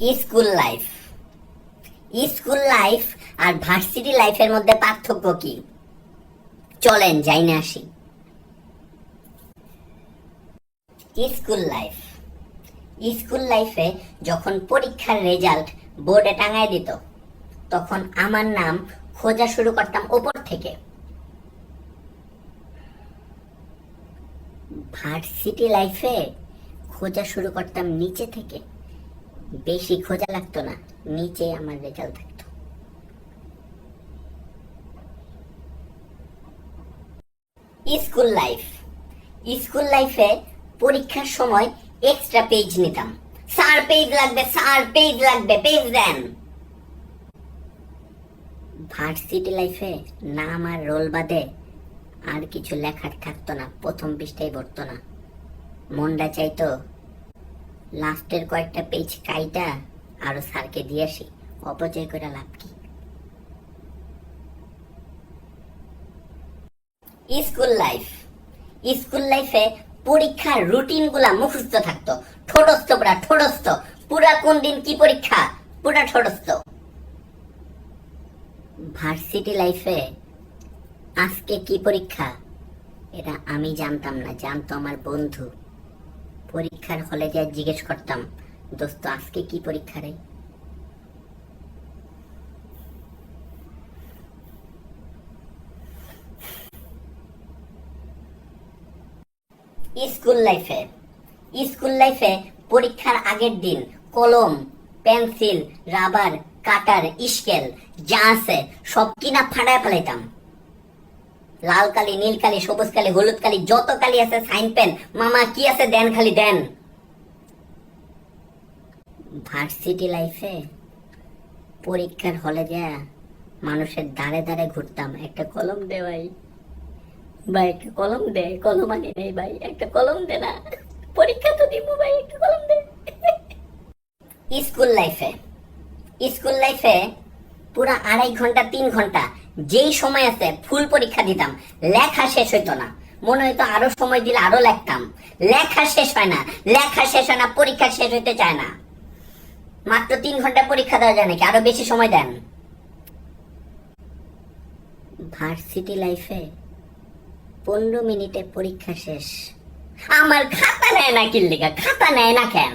School life. School life আর varsity লাইফের মধ্যে পার্থক্য কি? চলেন যাই না আসি। School life. স্কুল লাইফে যখন পরীক্ষার রেজাল্ট বোর্ডে টাঙায় দিত, তখন আমার নাম খোঁজা শুরু করতাম ওপর থেকে। ভার্সিটি লাইফে খোঁজা শুরু করতাম নিচে থেকে। বেশি খোঁজা লাগতো না, নিচে আমার রেজাল্ট থাকতো। School life. স্কুল লাইফে পরীক্ষার সময় এক্সট্রা পেজ নিতাম। স্যার পেজ লাগবে, স্যার পেজ লাগবে পেজ দেন। ভার্সিটি লাইফে নাম আর রোল বাদে আর কিছু লেখার থাকতো না, প্রথম পৃষ্ঠায় পড়তো না। মনটা চাইতো লাস্টের কয়েকটা পেজ কাইটা আরও স্যারকে দিয়ে আসি। অপচয় করে লাভ কি? School life. স্কুল লাইফে পরীক্ষার রুটিনগুলা মুখস্থ থাকতো। ঠোঁটস্থ পুরা ঠোঁটস্থ। পুরা কোন দিন কি পরীক্ষা? পুরা ঠোঁটস্থ। ভার্সিটি লাইফে আজকে কি পরীক্ষা? এটা আমি জানতাম না, জানতো আমার বন্ধু। পরীক্ষার হলে যা জিজ্ঞেস করতাম, দোস্ত, আজকে কি পরীক্ষা রে? স্কুল লাইফে স্কুল লাইফে পরীক্ষার আগের দিন কলম, পেন্সিল, রাবার, কাটার স্কেল যা আছে সব কিনা ফাটায় ফেলাইতাম। লাল কালি, নীল কালি, সবুজ কালি, হলুদ কালি, যত কালি আছে সাইন পেন। মামা, কি আছে দেন খালি দেন। ভার্সিটি লাইফে পরীক্ষার হলে যা মানুষের দাঁড়ে দাঁড়ে ঘুরতাম। একটা কলম দে ভাই। ভাই, একটা কলম দে। কলম আনি নেই ভাই। একটা কলম দে না। পরীক্ষা তো দিব ভাই, একটা কলম দে। স্কুল লাইফে স্কুল লাইফে পুরা আড়াই ঘণ্টা, তিন ঘণ্টা যেই সময় আছে ফুল পরীক্ষা দিতাম, লেখা শেষ হইতো না। মনে হইতো আরও সময় দিলে আরও লেখতাম। লেখা শেষ হয় না, লেখা শেষ হয় না, পরীক্ষা শেষ হইতে চায় না। মাত্র তিন ঘণ্টা পরীক্ষা দেওয়া যায় নাকি? আরও বেশি সময় দেন। ভার্সিটি লাইফে পনেরো মিনিটে পরীক্ষা শেষ। আমার খাতা নেয় না কিল্লিকা খাতা নেয় না কেন?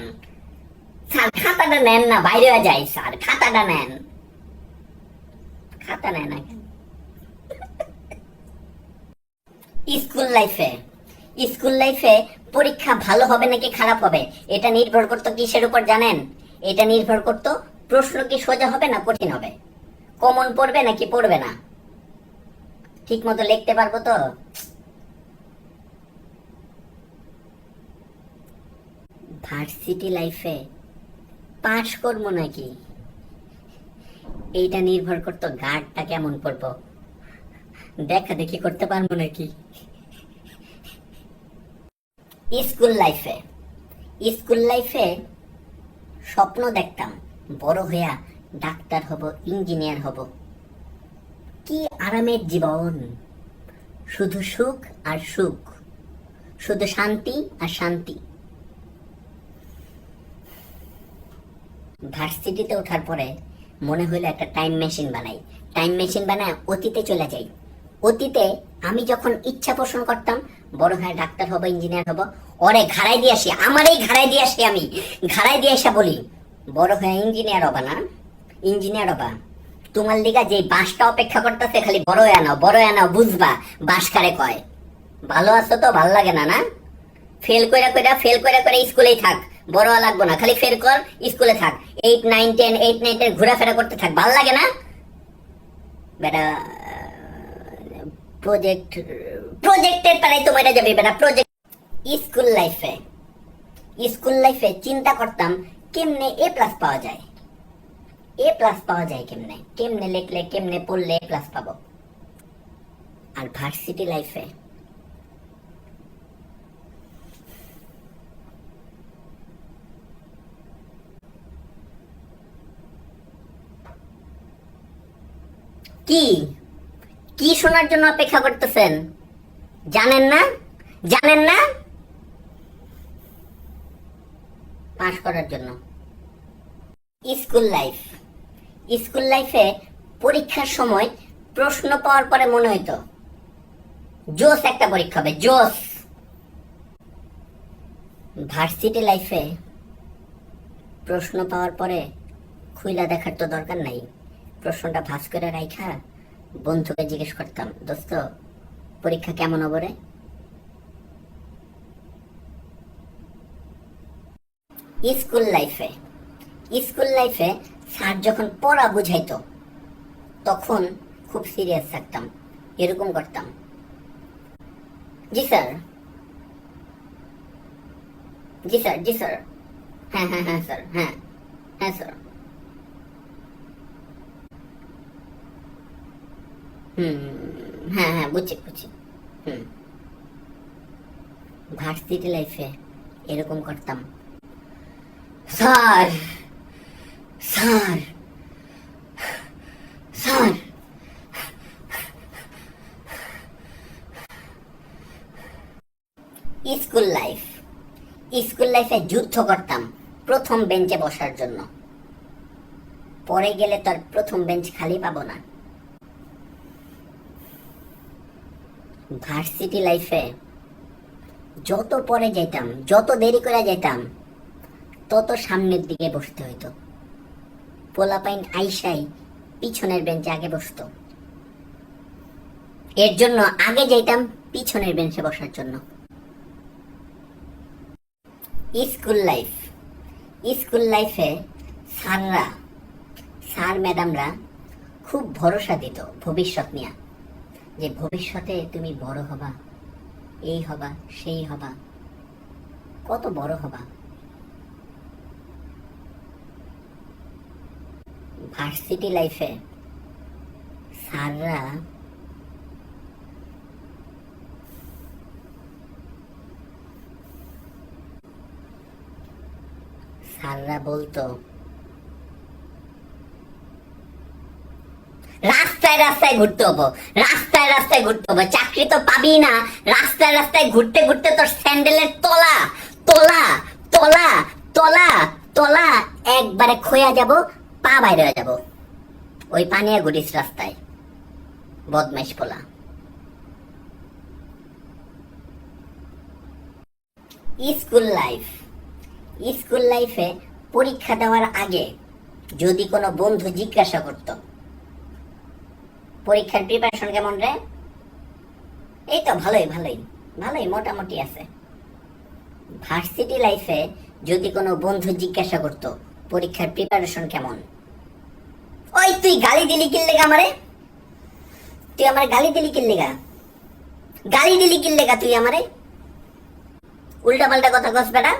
স্যার, খাতাটা নেন না, বাইরে যাই স্যার, খাতাটা নেন। খাতা নেয় না কেন? স্কুল লাইফে। স্কুল লাইফে পরীক্ষা ভালো হবে নাকি খারাপ হবে? এটা নির্ভর করতো কিসের উপর জানেন? এটা নির্ভর করতো প্রশ্ন কি সোজা হবে না কঠিন হবে? কমন পড়বে নাকি পড়বে না? ঠিক মতো লিখতে পারব তো? ভার্সিটি লাইফে পাশ করব নাকি? এইটা নির্ভর করতো গার্ডটা কেমন পড়ব? দেখা দেখি করতে পারব নাকি? স্কুল লাইফে। স্কুল লাইফে স্বপ্ন দেখতাম, বড় হইয়া ডাক্তার হব, ইঞ্জিনিয়ার হব। কি আরামের জীবন। শুধু সুখ আর সুখ। শুধু শান্তি আর শান্তি। ভার্সিটিতে ওঠার পরে মনে হইল একটা টাইম মেশিন বানাই। টাইম মেশিন বানায় অতীতে চলে যাই। অতীতে আমি যখন ইচ্ছা পোষণ করতাম, বড় হয়ে ডাক্তার হব ইঞ্জিনিয়ার হব, ওরে ঘাড়াই দিয়ে আসি আমারই ঘাড়াই দিয়ে আসি আমি ঘাড়াই দিয়ে আসা বলি, বড় হয়ে ইঞ্জিনিয়ার হবা না ইঞ্জিনিয়ার হবা। তোমার লিগা যে বাসটা অপেক্ষা করতেছে, খালি বড় হয়ে নাও, বড় হয়ে নাও, বুঝবা বাস কারে কয়। ভালো আছো তো, ভালো লাগে না না? ফেল কইরা কইরা, ফেল কইরা কইরা স্কুলেই থাক, বড় হওয়া লাগবো না, খালি ফেল কর, স্কুলে থাক। Eight nine ten eight nine ten ঘোরাফেরা করতে থাক, ভালো লাগে না? বেটা প্রজেক্ট প্রজেক্টের পাড়াই তো মেরে যাবে বেটা প্রজেক্ট স্কুল লাইফে স্কুল লাইফে চিন্তা করতাম কেমনে এ প্লাস পাওয়া যায়। এ প্লাস পাওয়া যায় কেমনে? কেমনে লিখলে, কেমনে পড়লে এ প্লাস পাবো? আর ভার্সিটি লাইফে কি? কি শোনার জন্য অপেক্ষা করতেছেন? জানেন না? জানেন না? পাশ করার জন্য। School life. স্কুল লাইফে পরীক্ষার সময় প্রশ্ন পাওয়ার পরে মনে হইতো, জোস একটা পরীক্ষা হবে, জোস! ভার্সিটি লাইফে প্রশ্ন পাওয়ার পরে খুইলা দেখার তো দরকার নাই। প্রশ্নটা ভাস করে রাইখা বন্ধুকে জিজ্ঞেস করতাম, দোস্ত, পরীক্ষা কেমন হবে স্কুল লাইফে স্কুল লাইফে স্যার যখন পড়া বুঝাইতো, তখন খুব সিরিয়াস থাকতাম, এরকম করতাম। জি স্যার। জি স্যার জি স্যার। হ্যাঁ হ্যাঁ হ্যাঁ স্যার। হ্যাঁ হ্যাঁ স্যার। হুম। হ্যাঁ হ্যাঁ বুঝছি বুঝছি। হুম। ভার্সিটি লাইফে এরকম করতাম। Sir sir sir. School life school লাইফে যুদ্ধ করতাম প্রথম বেঞ্চে বসার জন্য। পরে গেলে তো আর প্রথম বেঞ্চ খালি পাবো না। ভার্সিটি লাইফে যত পরে যাইতাম, যত দেরি করে যাইতাম, তত সামনের দিকে বসতে হইতো। পোলাপাইন আইসাই পিছনের বেঞ্চে আগে বসতো। এর জন্য আগে যেতাম পিছনের বেঞ্চে বসার জন্য। স্কুল লাইফ স্কুল লাইফে স্যাররা, স্যার ম্যাডামরা খুব ভরসা দিত ভবিষ্যৎ নিয়ে। যে ভবিষ্যতে তুমি বড় হবা, এই হবা, সেই হবা। কত বড় হবা? ভার্সিটি লাইফে স্যাররা স্যাররা বলতো রাস্তায় রাস্তায় ঘুরতে হব। রাস্তায় রাস্তায় ঘুরতে হব। চাকরি তো পাবি না। রাস্তায় রাস্তায় ঘুরতে ঘুরতে তোর স্যান্ডেলের তলা তলা তলা তলা তলা একবারে খোয়া যাব, পা বাইরে হয়ে যাব। ওই পানিয়া ঘুরিস রাস্তায়। বদমাইশ পোলা। School life. স্কুল লাইফে পরীক্ষা দেওয়ার আগে যদি কোনো বন্ধু জিজ্ঞাসা করতো পরীক্ষার প্রিপারেশন কেমন রে? এই তো ভালোই ভালোই ভালোই, মোটামুটি আছে। ভার্সিটি লাইফে যদি কোনো বন্ধু জিজ্ঞাসা করত, পরীক্ষার প্রিপারেশন কেমন? ওই তুই গালি দিলি কিল্লেগা আমারে? তুই আমার গালি দিলি কিল্লেগা গালি দিলি কিল্লেগা তুই আমারে? উল্টা পাল্টা কথা কস বেটা।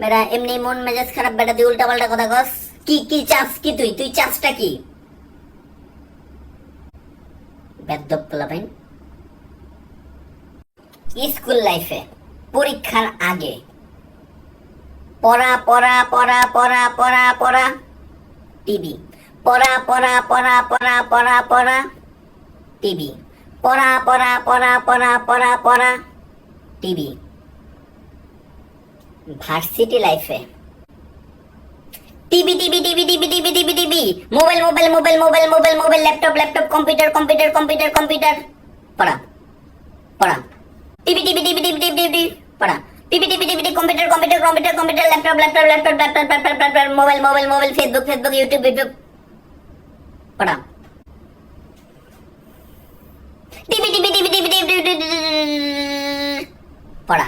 বেটা, এমনি মন মেজাজ খারাপ বেটা, তুই উল্টা পাল্টা কথা কস। কি কি চাস কি তুই? তুই চাসটা কি? বেদ্যপ পোলাপাইন স্কুল লাইফে পরীক্ষার আগে পড়া পড়া পড়া পড়া পড়া পড়া টিভি পড়া পড়া পড়া পড়া পড়া পড়া টিভি পড়া পড়া পড়া পড়া পড়া পড়া টিভি ভার্সিটি লাইফে TV TV TV TV TV TV TV mobile mobile mobile mobile mobile mobile laptop laptop computer computer computer computer পড়া পড়া TV TV TV TV TV TV পড়া TV TV TV computer computer computer computer laptop laptop laptop laptop laptop laptop mobile mobile mobile Facebook Facebook YouTube YouTube পড়া TV TV TV TV TV পড়া